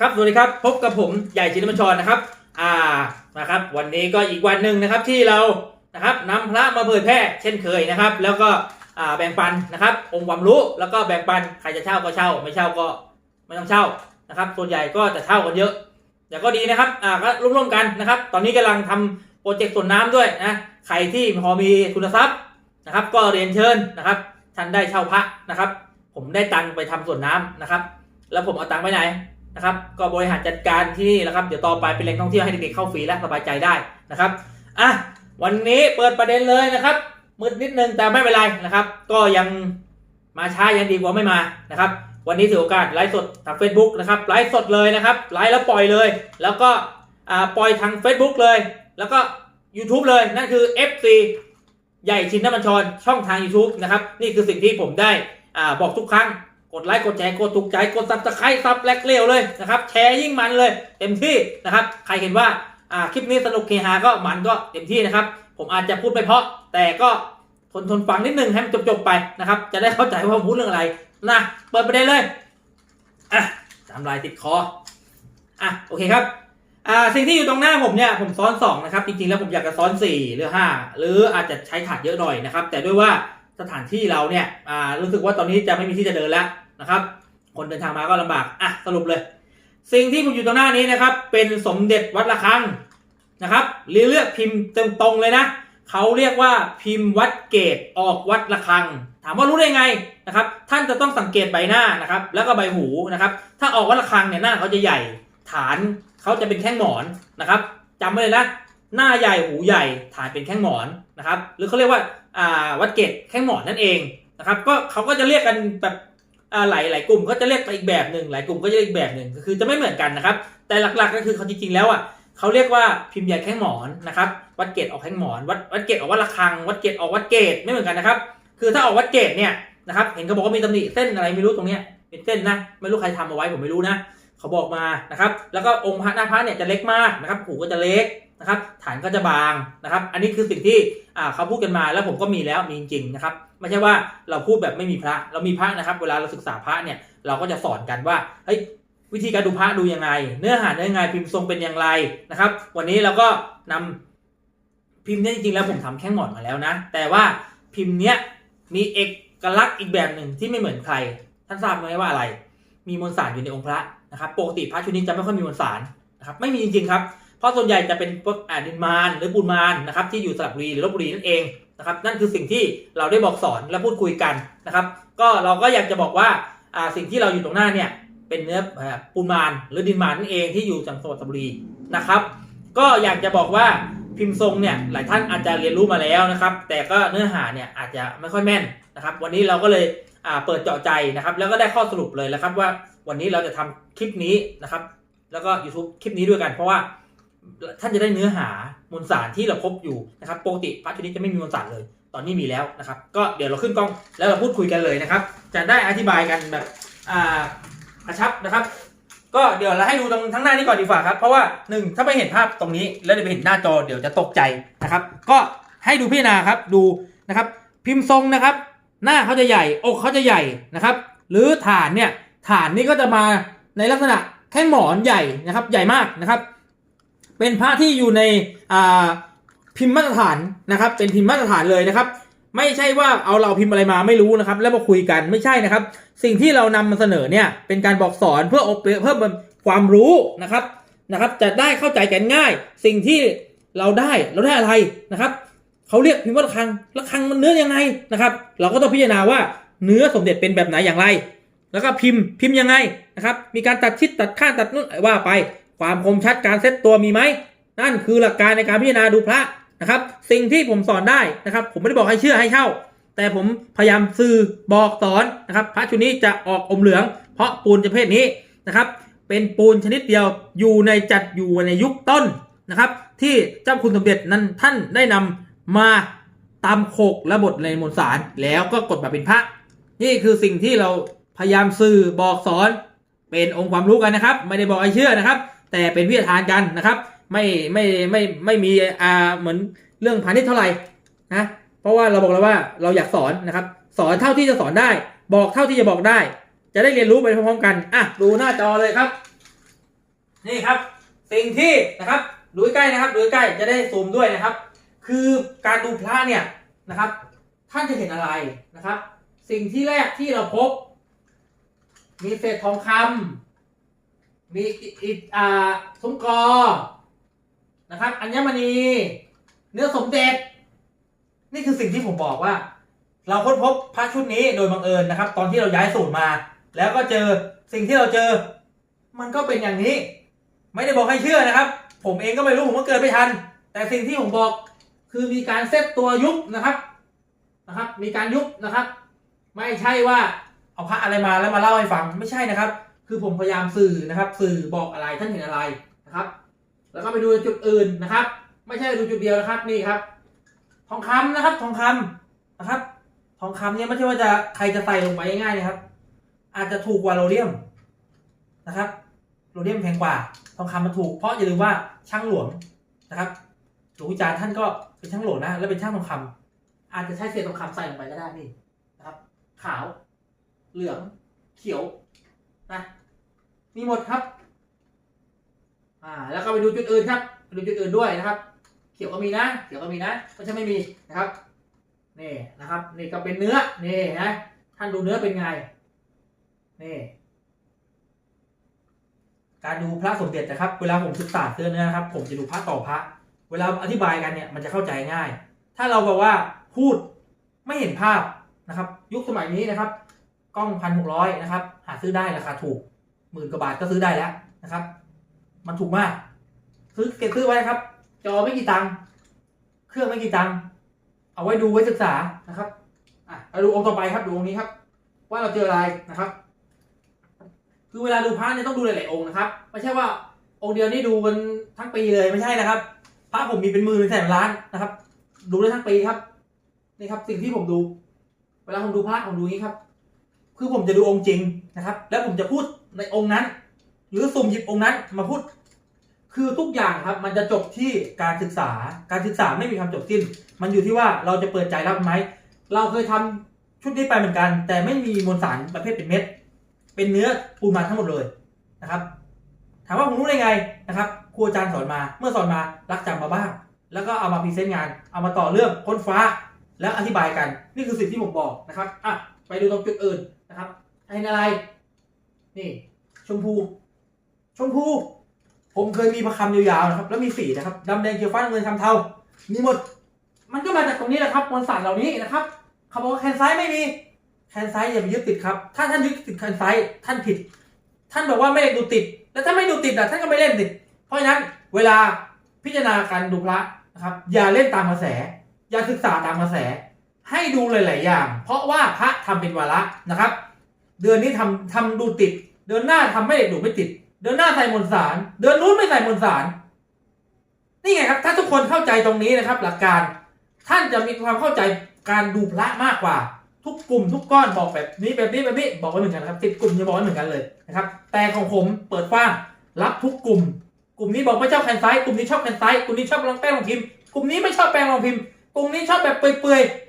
ครับสวัสดีครับพบกับผมใหญ่ชินบัญชรนะครับ อ่านะครับ วันนี้ก็อีกวันหนึ่งนะครับที่เรานะครับนำพระมาเผยแพร่เช่นเคยนะครับ แล้วก็อ่าแบ่งปันนะครับ องค์ความรู้แล้วก็แบ่งปันใครจะเช่าก็เช่า ไม่เช่าก็ไม่ต้องเช่านะครับส่วนใหญ่ก็จะเช่ากันเยอะแต่ก็ดีนะครับอ่าก็ร่วมๆกันนะครับ ตอนนี้กำลังทำโปรเจกต์ส่วนน้ำด้วยนะใครที่พอมีทุนทรัพย์นะครับ ก็เรียนเชิญนะครับท่านได้เช่าพระนะครับ ผมได้ตังไปทำส่วนน้ำนะครับ แล้วผมเอาตังไปไหน นะครับก็บริหารจัดการที่นี่นะครับเดี๋ยวต่อไปเป็นแหล่งท่องเที่ยวให้เด็กๆเข้าฟรีและสบายใจได้นะครับอะวันนี้เปิดประเด็นเลยนะครับมืดนิดนึงแต่ไม่เป็นไรนะครับ ก็ยังมาช้ายังดีกว่าไม่มานะครับ วันนี้ถือโอกาสไลฟ์สดทาง Facebook นะครับไลฟ์สดเลยนะครับไลฟ์แล้วปล่อยเลย แล้วก็ปล่อยทาง Facebook เลย แล้วก็ YouTube เลยนั่นคือ FC ใหญ่ชินนบัญชรช่องทาง YouTube นะครับนี่คือสิ่งที่ผมได้อ่าบอกทุกครั้ง กดไลค์กดแชร์กดถูกใจกดซับสไครต์ซับแลกเร็วเลยนะครับแชร์ยิ่งมันเลย เต็มที่นะครับใครเห็นว่าอ่าคลิปนี้สนุกเฮฮาก็มันก็เต็มที่นะครับผมอาจจะพูดไม่เพราะ แต่ก็ทนทนฟังนิดนึงให้มันจบๆไปนะครับ จะได้เข้าใจว่าพูดเรื่องอะไรนะเปิดประเด็นเลยอะตามลายติดคออะโอเคครับอ่าสิ่งที่อยู่ตรงหน้าผมเนี่ยผมซ้อนสองนะครับจริงๆแล้วผมอยากจะซ้อนสี่หรือห้าหรืออาจจะใช้ถาดเยอะหน่อยนะครับแต่ด้วยว่าสถานที่เราเนี่ยอ่ารู้สึกว่าตอนนี้จะไม่มีที่จะเดินแล้ว นะครับ คนเดินทางมาก็ลำบากอะสรุปเลย สิ่งที่ผมอยู่ตรงหน้านี้นะครับ เป็นสมเด็จวัดระฆังนะครับเรียกพิมพ์ตรงๆเลยนะเขาเรียกว่าพิมพ์วัดเกตออกวัดระฆัง ถามว่ารู้ได้ไงนะครับท่านจะต้องสังเกตใบหน้านะครับ แล้วก็ใบหูนะครับ ถ้าออกวัดระฆังเนี่ยหน้าเขาจะใหญ่ ฐานเขาจะเป็นแข้งหมอนนะครับจำไว้เลยนะหน้าใหญ่หูใหญ่ฐานเป็นแข้งหมอนนะครับ หรือเขาเรียกว่าอ่าวัดเกตแข้งหมอนนั่นเองนะครับ ก็เขาก็จะเรียกกันแบบ หลายหลายกลุ่มก็จะเรียกไปอีกแบบหนึ่งหลายกลุ่มก็จะเรียกอีกแบบหนึ่งก็คือจะไม่เหมือนกันนะครับ แต่หลักๆก็คือเขาจริงๆแล้วอะเขาเรียกว่าพิมพ์ใหญ่แข้งหมอนนะครับ วัดเกตออกแข้งหมอนวัดวัดเกตออกวัดระฆัง วัดเกตออกวัดเกตไม่เหมือนกันนะครับ คือถ้าออกวัดเกตเนี่ยนะครับเห็นเขาบอกว่ามีตำหนิเส้นอะไรไม่รู้ตรงเนี้ยเป็นเส้นนะไม่รู้ใครทำเอาไว้ผมไม่รู้นะเขาบอกมานะครับ แล้วก็องค์พระหน้าพระเนี่ยจะเล็กมากนะครับหูก็จะเล็กนะครับฐานก็จะบางนะครับ อันนี้คือสิ่งที่เขาพูดกันมาแล้วผมก็มีแล้วมีจริงนะครับ ไม่ใช่ว่าเราพูดแบบไม่มีพระ เรามีพระนะครับ เวลาเราศึกษาพระเนี่ยเราก็จะสอนกันว่าเฮ้ยวิธีการดูพระดูยังไง เนื้อหาเนื้อยังไงพิมพ์ทรงเป็นอย่างไรนะครับ วันนี้เราก็นำพิมพ์เนี้จริงๆแล้วผมทำแข้งหมอนมาแล้วนะ แต่ว่าพิมพ์เนี้ยมีเอกลักษณ์อีกแบบหนึ่งที่ไม่เหมือนใคร ท่านทราบไหมว่าอะไร มีมวลสารอยู่ในองค์พระนะครับปกติพระชุดนี้จะไม่ค่อยมีมวลสารนะครับไม่มีจริงๆครับเพราะส่วนใหญ่จะเป็นพวกอ่าดินมารหรือปูนมารนะครับที่อยู่สระบุรีหรือลบบุรีนั่นเอง นะครับนั่นคือสิ่งที่เราได้บอกสอนและพูดคุยกันนะครับ ก็เราก็อยากจะบอกว่าสิ่งที่เราอยู่ตรงหน้าเนี่ยเป็นเนื้อปูนมารหรือดินมารนั่นเองที่อยู่จังหวัดสระบุรีนะครับ ก็อยากจะบอกว่าพิมพ์ทรงเนี่ยหลายท่านอาจจะเรียนรู้มาแล้วนะครับ แต่ก็เนื้อหาเนี่ยอาจจะไม่ค่อยแม่นนะครับ วันนี้เราก็เลยเปิดเจาะใจนะครับ แล้วก็ได้ข้อสรุปเลยแล้วครับว่าวันนี้เราจะทำคลิปนี้นะครับ แล้วก็ YouTube คลิปนี้ด้วยกันเพราะว่า ท่านจะได้เนื้อหามวลสารที่เราพบอยู่นะครับปกติพระชนิดจะไม่มีมวลสารเลย ตอนนี้มีแล้วนะครับ ก็เดี๋ยวเราขึ้นกล้องแล้วเราพูดคุยกันเลยนะครับ จะได้อธิบายกันแบบอ่ากระชับนะครับ ก็เดี๋ยวเราให้ดูตรงทั้งหน้านี้ก่อนดีกว่าครับ เพราะว่าหนึ่งถ้าไม่เห็นภาพตรงนี้ แล้วเดี๋ยวไปเห็นหน้าจอเดี๋ยวจะตกใจนะครับ ก็ให้ดูพี่นาครับดูนะครับ พิมพ์ทรงนะครับ หน้าเขาจะใหญ่อกเขาจะใหญ่นะครับ หรือฐานเนี่ยฐานนี่ก็จะมาในลักษณะแค่หมอนใหญ่นะครับ ใหญ่มากนะครับ เป็นพระที่อยู่ในพิมพ์มาตรฐานนะครับ เป็นพิมพ์มาตรฐานเลยนะครับ ไม่ใช่ว่าเอาเราพิมพ์อะไรมาไม่รู้นะครับ แล้วมาคุยกันไม่ใช่นะครับ สิ่งที่เรานำมาเสนอเนี่ยเป็นการบอกสอนเพื่ออบเพิ่มความรู้นะครับนะครับ จะได้เข้าใจกันง่าย สิ่งที่เราได้เราได้อะไรนะครับเขาเรียกพิมพ์ว่าระฆังระฆังมันเนื้อยังไงนะครับ เราก็ต้องพิจารณาว่าเนื้อสมเด็จเป็นแบบไหนอย่างไร แล้วก็พิมพ์พิมพ์ยังไงนะครับ มีการตัดชิดตัดข้างตัดนู่นว่าไป ความคมชัดการเซตตัวมีไหมนั่นคือหลักการในการพิจารณาดูพระนะครับ สิ่งที่ผมสอนได้นะครับ ผมไม่ได้บอกให้เชื่อให้เช่า แต่ผมพยายามสื่อบอกสอนนะครับพระชุดนี้จะออกอมเหลือง เพราะปูนประเภทนี้นะครับ เป็นปูนชนิดเดียวอยู่ในจัดอยู่ในยุคต้นนะครับ ที่เจ้าคุณสมเด็จนั้นท่านได้นำมาตามโคกและบทในมวลสารแล้วก็กดมาเป็นพระ นี่คือสิ่งที่เราพยายามสื่อบอกสอนเป็นองค์ความรู้กันนะครับ ไม่ได้บอกให้เชื่อนะครับ แต่เป็นวิทยาทานกันนะครับ ไม่ไม่ไม่ไม่มีอ่าเหมือนเรื่องพาณิชย์เท่าไหร่นะเพราะว่าเราบอกแล้วว่าเราอยากสอนนะครับ สอนเท่าที่จะสอนได้ บอกเท่าที่จะบอกได้ จะได้เรียนรู้ไปพร้อมๆกันอะดูหน้าจอเลยครับ นี่ครับ สิ่งที่นะครับดูใกล้นะครับดูใกล้จะได้ซูมด้วยนะครับ คือการดูพระเนี่ยนะครับ ท่านจะเห็นอะไรนะครับ สิ่งที่แรกที่เราพบ มีเศษทองคำ มีอิอิอ่าสมกอนะครับ อัญมณี เนื้อสมเด็จ นี่คือสิ่งที่ผมบอกว่า เราค้นพบพระชุดนี้โดยบังเอิญนะครับ ตอนที่เราย้ายสูตรมา แล้วก็เจอสิ่งที่เราเจอ มันก็เป็นอย่างนี้ ไม่ได้บอกให้เชื่อนะครับ ผมเองก็ไม่รู้ผมก็เกิดไม่ทัน แต่สิ่งที่ผมบอกคือมีการเซตตัวยุบนะครับนะครับ มีการยุบนะครับ ไม่ใช่ว่าเอาพระอะไรมาแล้วมาเล่าให้ฟังไม่ใช่นะครับ คือผมพยายามสื่อนะครับ สื่อบอกอะไรท่านเห็นอะไรนะครับ แล้วก็ไปดูจุดอื่นนะครับ ไม่ใช่ดูจุดเดียวนะครับนี่ครับ ทองคำนะครับ ทองคำนะครับ ทองคำเนี่ยไม่ใช่ว่าจะใครจะใส่ลงไปง่ายๆนะครับ อาจจะถูกกว่าโรเดียมนะครับโรเดียมแพงกว่า ทองคำมันถูก เพราะอย่าลืมว่าช่างหลวงนะครับหลวงวิจารณ์ท่านก็เป็นช่างหลวงนะ แล้วเป็นช่างทองคำอาจจะใช้เศษทองคำใส่ลงไปก็ได้นี่นะครับ ขาว เหลือง เขียว นะมีหมดครับ อ่า แล้วก็ไปดูจุดอื่นครับไปดูจุดอื่นด้วยนะครับ เขียวก็มีนะ เขียวก็มีนะไม่ใช่ไม่มีนะครับนี่นะครับ นี่ก็เป็นเนื้อนี่นะท่านดูเนื้อเป็นไงนี่การดูพระสมเด็จนะครับ เวลาผมศึกษาเรื่องเนื้อนะครับ ผมจะดูพระต่อพระ เวลาอธิบายกันเนี่ยมันจะเข้าใจง่าย ถ้าเราบอกว่าพูดไม่เห็นภาพนะครับ ยุคสมัยนี้นะครับ กล้องพันหกร้อยนะครับ หาซื้อได้ราคาถูกหมื่นกว่าบาทก็ซื้อได้แล้วนะครับ มันถูกมาก ซื้อเก็บซื้อไว้ครับ จอไม่กี่ตังค์เครื่องไม่กี่ตังค์เอาไว้ดูไว้ศึกษานะครับอะดูองค์ต่อไปครับดูองค์นี้ครับ ว่าเราเจออะไรนะครับ คือเวลาดูพระเนี่ยต้องดูหลายๆองค์นะครับไม่ใช่ว่าองค์เดียวนี่ดูกันทั้งปีเลยไม่ใช่นะครับพระผมมีเป็นหมื่นเป็นแสนล้านนะครับ ดูได้ทั้งปีครับนี่ครับ สิ่งที่ผมดู เวลาผมดูพระผมดูงนี้ครับ คือผมจะดูองค์จริงนะครับ แล้วผมจะพูดในองค์นั้น หรือสุ่มหยิบองค์นั้นมาพูด คือทุกอย่างครับ มันจะจบที่การศึกษา การศึกษาไม่มีคำจบสิ้น มันอยู่ที่ว่าเราจะเปิดใจรับไหม เราเคยทำชุดนี้ไปเหมือนกัน แต่ไม่มีมวลสารประเภทเป็นเม็ด เป็นเนื้อปูนมาทั้งหมดเลยนะครับ ถามว่าผมรู้ได้ไงนะครับครูอาจารย์สอนมา เมื่อสอนมารักจำมาบ้าง แล้วก็เอามาพรีเซนต์งาน เอามาต่อเรื่องค้นฟ้า แล้วอธิบายกัน นี่คือสิ่งที่ผมบอกนะครับ อะ ไปดูตรงจุดอื่น นะครับเห็นอะไร นี่ ชมพู ชมพู ผมเคยมีประคำยาวๆนะครับ แล้วมีสีนะครับดำแดงเขียวฟ้านเงินคำเทามีหมด มันก็มาจากตรงนี้แหละครับมวลสารเหล่านี้นะครับเขาบอกว่าแคนไซต์ไม่มีแคนไซต์อย่าไปยึดติดครับ ถ้าท่านยึดติดแคนไซต์ท่านผิด ท่านบอกว่าไม่ได้ดูติด แล้วถ้าไม่ดูติดอะท่านก็ไม่เล่นติด เพราะฉะนั้นเวลาพิจารณาการดูพระนะครับ อย่าเล่นตามกระแส อย่าศึกษาตามกระแส ให้ดูหลาย ๆ อย่าง เพราะว่าพระทำเป็นวาระนะครับ เดือนนี้ทำทำดูติด เดือนหน้าทำไม่ดูไม่ติด เดือนหน้าใส่มวลสาร เดือนนู้นไม่ใส่มวลสาร นี่ไงครับ ถ้าทุกคนเข้าใจตรงนี้นะครับ หลักการท่านจะมีความเข้าใจการดูพระมากกว่า ทุกกลุ่มทุกก้อนบอกแบบนี้แบบนี้แบบนี้บอกไว้เหมือนกันครับสิบกลุ่มจะบอกไว้เหมือนกันเลยนะครับ แต่ของผมเปิดกว้างรับทุกกลุ่ม กลุ่มนี้บอกไม่ชอบแคนไซส์กลุ่มนี้ชอบแคนไซส์กลุ่มนี้ชอบรองแป้งรองพิมพ์กลุ่มนี้ไม่ชอบแป้งรองพิมพ์กลุ่มนี้ชอบแบบเปื่อยๆ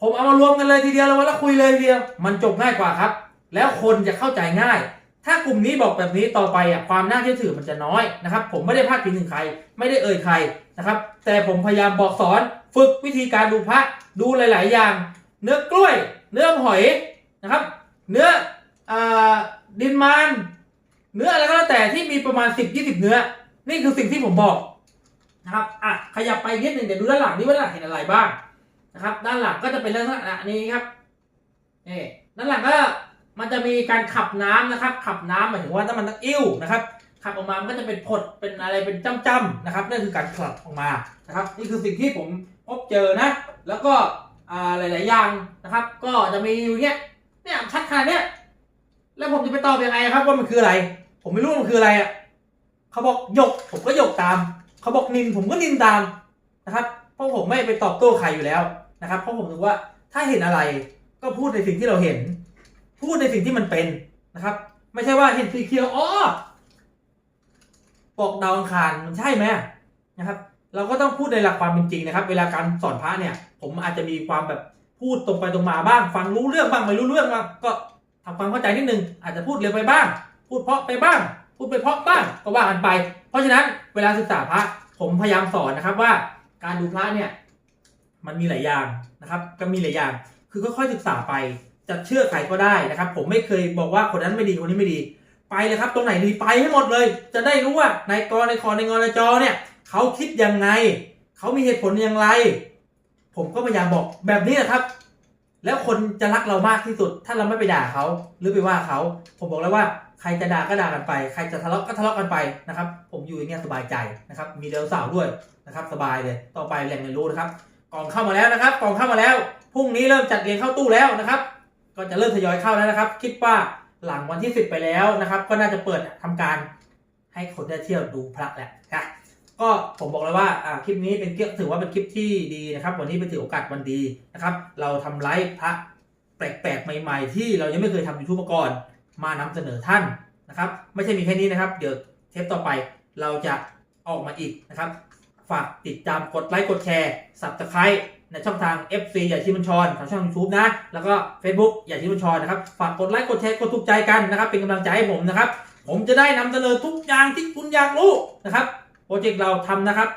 ผมเอามารวมกันเลยทีเดียวแล้วแล้วคุยเลยทีเดียว มันจบง่ายกว่าครับ แล้วคนจะเข้าใจง่าย ถ้ากลุ่มนี้บอกแบบนี้ต่อไปอะความน่าเชื่อถือมันจะน้อยนะครับ ผมไม่ได้พาดพิงถึงใคร ไม่ได้เอ่ยใครนะครับ แต่ผมพยายามบอกสอนฝึกวิธีการดูพระดูหลาย ๆ อย่าง เนื้อกล้วย เนื้อหอยนะครับ เนื้ออดินมันเนื้ออะไรก็แล้วแต่ที่มีประมาณ 10 20 เนื้อ นี่คือสิ่งที่ผมบอกนะครับอะขยับไปนิดหนึ่งเดี๋ยวดูด้านหลังนี่ว่าด้านหลังเห็นอะไรบ้าง นะครับ ด้านหลังก็จะเป็นลักษณะนี้ครับนี่ด้านหลังก็มันจะมีการขับน้ำนะครับ ขับน้ำหมายถึงว่าถ้ามันต้องอิ่วนะครับ ขับออกมา มันก็จะเป็นผดเป็นอะไรเป็นจ้ำๆนะครับนั่นคือการขับออกมานะครับ นี่คือสิ่งที่ผมพบเจอนะ แล้วก็อ่าหลายๆอย่างนะครับ ก็จะมีอยู่เนี้ยเนี่ยชัดขนาดเนี้ยแล้วผมจะไปตอบยังไงครับว่ามันคืออะไร ผมไม่รู้มันคืออะไรอะเขาบอกหยก ผมก็หยกตาม เขาบอกนินผมก็นินตามนะครับ เพราะผมไม่ไปตอบโต้ใครอยู่แล้ว นะครับเพราะผมรู้ว่าถ้าเห็นอะไรก็พูดในสิ่งที่เราเห็น พูดในสิ่งที่มันเป็นนะครับ ไม่ใช่ว่าเห็นสีเขียวอ๋อบอกดาวอังคารมันใช่ไหมนะครับ เราก็ต้องพูดในหลักความเป็นจริงนะครับ เวลาการสอนพระเนี่ย ผมอาจจะมีความแบบพูดตรงไปตรงมาบ้าง ฟังรู้เรื่องบ้างไม่รู้เรื่องบ้างก็ทำความเข้าใจนิดนึงอาจจะพูดเร็วไปบ้าง พูดเพราะไปบ้าง พูดไปเพราะบ้างก็ว่ากันไป เพราะฉะนั้นเวลาศึกษาพระผมพยายามสอนนะครับว่าการดูพระเนี่ย มันมีหลายอย่างนะครับ ก็มีหลายอย่าง คือค่อยๆศึกษาไป จะเชื่อใครก็ได้นะครับ ผมไม่เคยบอกว่าคนนั้นไม่ดีคนนี้ไม่ดี ไปเลยครับ ตรงไหนดีไปให้หมดเลย จะได้รู้ว่านายกรนายคอในงอนายจอเนี่ยเขาคิดยังไง เขามีเหตุผลอย่างไร ผมก็พยายามบอกแบบนี้นะครับ แล้วคนจะรักเรามากที่สุด ถ้าเราไม่ไปด่าเขาหรือไปว่าเขา ผมบอกแล้วว่าใครจะด่าก็ด่ากันไป ใครจะทะเลาะก็ทะเลาะกันไปนะครับ ผมอยู่อย่างเงี้ยสบายใจนะครับ มีเดลสาวด้วยนะครับ สบายเลย ต่อไปแหล่งเรียนรู้นะครับ กล่องเข้ามาแล้วนะครับ กล่องเข้ามาแล้วพรุ่งนี้เริ่มจัดเรียงเข้าตู้แล้วนะครับ ก็จะเริ่มทยอยเข้าแล้วนะครับ คิดว่าหลังวันที่ 10 ไปแล้วนะครับ ก็น่าจะเปิดทำการให้คนได้เที่ยวดูพระแหละนะก็ผมบอกเลยว่าอ่าคลิปนี้เป็นคลิปถือว่าเป็นคลิปที่ดีนะครับ วันนี้เป็นถือโอกาสวันดีนะครับ เราทำไลฟ์พระแปลกๆใหม่ ๆ ที่เรายังไม่เคยทำยูทูบมาก่อนมานำเสนอท่านนะครับ ไม่ใช่มีแค่นี้นะครับ เดี๋ยวเทปต่อไปเราจะออกมาอีกนะครับ ฝากติดตามกดไลค์กดแชร์ subscribe ในช่องทาง FC อย่าชิมันชอนทางช่อง YouTube นะ แล้วก็ Facebook อย่าชิมันชอนนะครับ ฝากกดไลค์กดแชร์กดถูกใจกันนะครับ เป็นกำลังใจให้ผมนะครับ ผมจะได้นำเสนอทุกอย่างที่คุณอยากรู้นะครับ โปรเจกต์เราทำนะครับ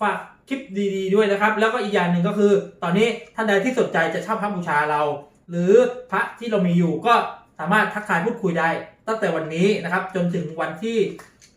ฝากคลิปดีๆด้วยนะครับ แล้วก็อีกอย่างหนึ่งก็คือ ตอนนี้ท่านใดที่สนใจจะเช่าพระบูชาเรา หรือพระที่เรามีอยู่ก็สามารถทักทายพูดคุยได้ ตั้งแต่วันนี้นะครับ จนถึงวันที่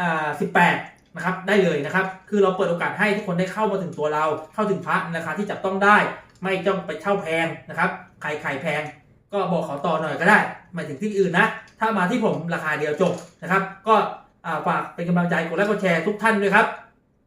อ่า18 นะครับได้เลยนะครับ คือเราเปิดโอกาสให้ทุกคนได้เข้ามาถึงตัวเรา เข้าถึงพระในราคาที่จับต้องได้ ไม่ต้องไปเช่าแพงนะครับใครขายแพง ก็บอกขอต่อหน่อยก็ได้หมายถึงที่อื่นนะ ถ้ามาที่ผมราคาเดียวจบนะครับ ก็ฝากเป็นกำลังใจกดไลค์กดแชร์ทุกท่านด้วยครับ